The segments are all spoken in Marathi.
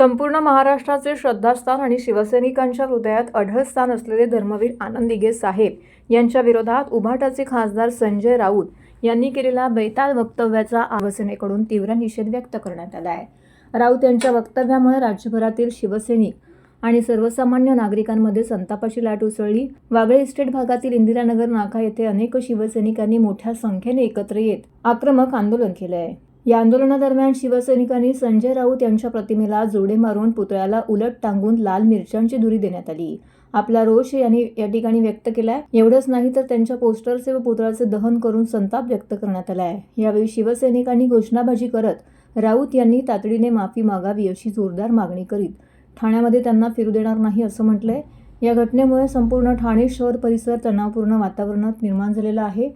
संपूर्ण महाराष्ट्राचे श्रद्धास्थान आणि शिवसैनिकांच्या हृदयात अढळ स्थान असलेले धर्मवीर आनंद दिघे साहेब यांच्या विरोधात उभाटाचे खासदार संजय राऊत यांनी केलेल्या बैताल वक्तव्याचा शिवसेनेकडून तीव्र निषेध व्यक्त करण्यात आला आहे. राऊत यांच्या वक्तव्यामुळे राज्यभरातील शिवसैनिक आणि सर्वसामान्य नागरिकांमध्ये संतापाची लाट उसळली. वागळे इस्टेट भागातील इंदिरानगर नाका येथे अनेक शिवसैनिकांनी मोठ्या संख्येने एकत्र येत आक्रमक आंदोलन केले आहे. या आंदोलनादरम्यान शिवसैनिकांनी संजय राऊत यांच्या प्रतिमेला जोडे मारून पुतळ्याला उलट टांगून लाल मिरच्यांची धुरी देण्यात आली. आपला रोष यांनी या ठिकाणी व्यक्त केलाय. एवढंच नाही तर त्यांच्या पोस्टरचे व पुतळ्याचे दहन करून संताप व्यक्त करण्यात आला आहे यावेळी शिवसैनिकांनी घोषणाबाजी करत राऊत यांनी तातडीने माफी मागावी अशी जोरदार मागणी करीत ठाण्यामध्ये त्यांना फिरू देणार नाही असं म्हटलंय. या घटनेमुळे संपूर्ण ठाणे शहर परिसर तणावपूर्ण वातावरणात निर्माण झालेला आहे.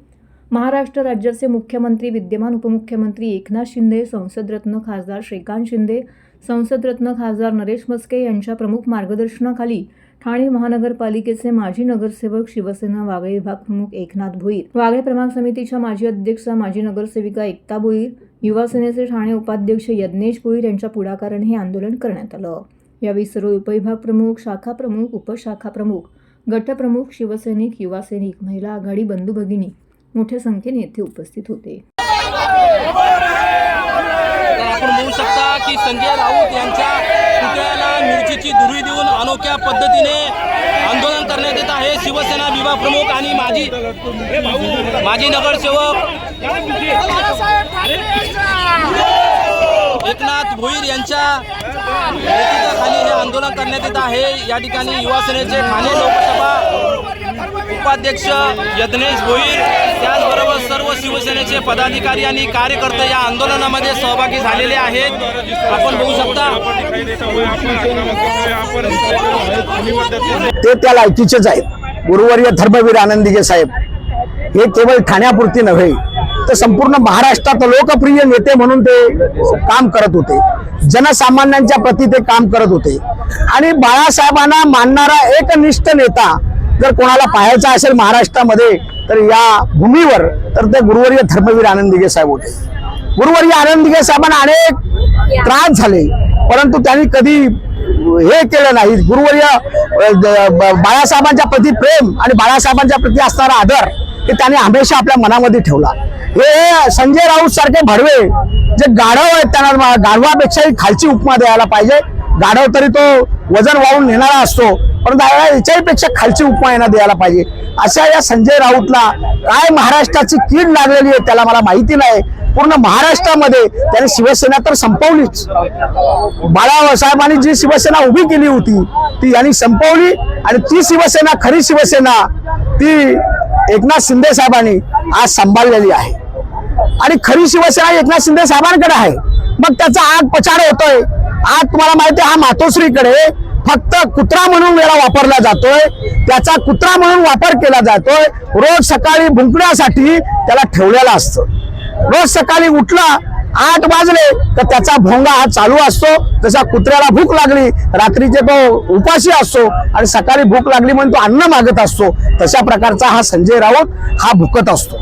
महाराष्ट्र राज्याचे मुख्यमंत्री विद्यमान उपमुख्यमंत्री एकनाथ शिंदे संसदरत्न खासदार श्रीकांत शिंदे संसदरत्न खासदार नरेश मस्के यांच्या प्रमुख मार्गदर्शनाखाली ठाणे महानगरपालिकेचे माजी नगरसेवक शिवसेना वागळे विभाग प्रमुख एकनाथ भोईर वागळे प्रभाग समितीच्या माजी अध्यक्षा माजी नगरसेविका एकता भोईर युवा सेनेचे ठाणे उपाध्यक्ष यज्ञेश भोईर यांच्या पुढाकाराने हे आंदोलन करण्यात आलं. यावेळी सर्व उपविभाग प्रमुख शाखा प्रमुख उपशाखा प्रमुख गटप्रमुख शिवसैनिक युवा सैनिक महिला आघाडी बंधू भगिनी मोठ्या संख्येने येथे उपस्थित होते. आपण बघू शकता की संजय राऊत यांच्या पुतळ्याला मिरचीची धुरी देऊन अनोख्या पद्धतीने आंदोलन करण्यात येत आहे. शिवसेना विभाग प्रमुख आणि माजी माजी नगरसेवक एकनाथ भोईर यांच्या नेतृत्वाखाली हे आंदोलन करण्यात येत आहे. या ठिकाणी युवासेनेचे ठाणे लोक उपाध्यक्ष यज्ञेश भोईर. त्याचबरोबर सर्व शिवसेनेचे पदाधिकारी आणि कार्यकर्ते या आंदोलनामध्ये सहभागी झालेले आहेत. आपण बघू शकता. ते त्या लायकीचेच आहेत. गुरुवर्य धर्मवीर आनंदीगे साहेब. हे केवळ ठाण्यापुरती नव्हे तर संपूर्ण महाराष्ट्रात लोकप्रिय नेते म्हणून ते काम करत होते. जनसामान्यांच्या प्रती ते काम करत होते. आणि बाळासाहेबांना मानणारा एकनिष्ठ नेता जर कोणाला पाहायचा असेल महाराष्ट्रामध्ये तर या भूमीवर तर ते गुरुवर्य धर्मवीर आनंदीगे साहेब होते. गुरुवर्य आनंदीगे साहेबांना अनेक त्रास झाले परंतु त्यांनी कधी हे केलं नाही. गुरुवर्य द- ब- बाळासाहेबांच्या प्रती प्रेम आणि बाळासाहेबांच्या प्रती असणारा आदर हे त्यांनी हमेशा आपल्या मनामध्ये ठेवला. हे संजय राऊत सारखे भडवे जे गाढव आहेत त्यांना गाढवापेक्षाही खालची उपमा द्यायला पाहिजे. गाढव तरी तो वजन वाहून नेणारा असतो पण दादा याच्याही पेक्षा खालची उपमा यांना द्यायला पाहिजे. अशा या संजय राऊतला काय महाराष्ट्राची कीड लागलेली आहे त्याला मला माहिती नाही. पूर्ण महाराष्ट्रामध्ये त्याने शिवसेना तर संपवलीच. बाळासाहेबांनी जी शिवसेना उभी केली होती ती यांनी संपवली आणि ती शिवसेना खरी शिवसेना ती एकनाथ शिंदे साहेबांनी आज सांभाळलेली आहे. आणि खरी शिवसेना एकनाथ शिंदे साहेबांकडे आहे. मग त्याचा आग पचार होतोय. आज तुम्हाला माहिती आहे हा मातोश्रीकडे फक्त कुत्रा म्हणून वेळा वापरला जातोय. त्याचा कुत्रा म्हणून वापर केला जातोय. रोज सकाळी भुंकण्यासाठी त्याला ठेवलेलं असतं. रोज सकाळी उठला आठ वाजले तर त्याचा भोंगा हा चालू असतो. जसा कुत्र्याला भूक लागली रात्रीचे तो उपाशी असतो आणि सकाळी भूक लागली म्हणून तो अन्न मागत असतो तशा प्रकारचा हा संजय राऊत हा भुकत असतो.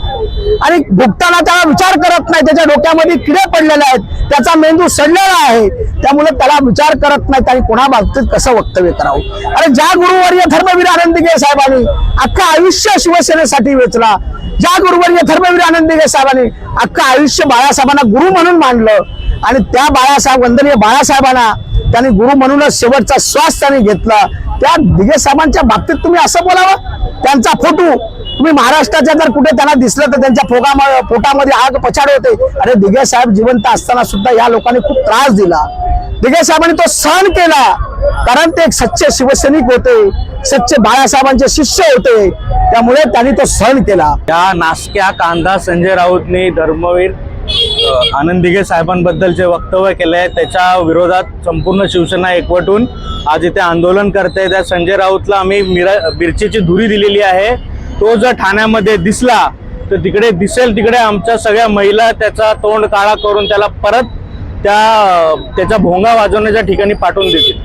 आणि भुगताना त्याला विचार करत नाही त्याच्या डोक्यामध्ये किडे पडलेले आहेत त्याचा मेंदू सडलेला आहे त्यामुळे त्याला विचार करत नाहीत आणि कोणा बाबतीत कसं वक्तव्य करावं? अरे ज्या गुरुवर्य धर्मवीर आनंदीगे साहेबांनी अख्खा आयुष्य शिवसेनेसाठी वेचला ज्या गुरुवर्य धर्मवीर आनंदीगे साहेबांनी अख्खं आयुष्य बाळासाहेबांना गुरु म्हणून मांडलं आणि त्या बाळासाहेब वंदनीय बाळासाहेबांना त्यांनी गुरु म्हणूनच शेवटचा श्वास त्यांनी घेतला. त्या दिगे साहेबांच्या बाबतीत तुम्ही असं बोलावं? त्यांचा फोटो तुम्ही महाराष्ट्राच्या जर कुठे त्यांना दिसलं तर त्यांच्या फोगामध्ये पोटामध्ये आग पछाड होते. अरे दिगे साहेब जिवंत असताना सुद्धा या लोकांनी खूप त्रास दिला. दिगे साहेबांनी तो सहन केला. कारण ते एक सच्चे शिवसैनिक होते. सच्चे बाळासाहेबांचे शिष्य होते. त्यामुळे त्यांनी तो सहन केला. या नासक्या कांदा संजय राऊतनी धर्मवीर आनंद दिघे साहेबांबद्दल जे वक्तव्य केलं आहे. त्याच्या विरोधात संपूर्ण शिवसेना एकवटून आज इथे आंदोलन करते. त्या संजय राऊतला आम्ही मिरा मिरचीची धुरी दिलेली आहे. तो जर ठाण्यामध्ये दिसला तर तिकडे दिसेल तिकडे आमच्या सगळ्या महिला त्याचा तोंड काळा करून त्याला परत त्या त्याचा भोंगा वाजवण्याच्या ठिकाणी पाठवून देतील.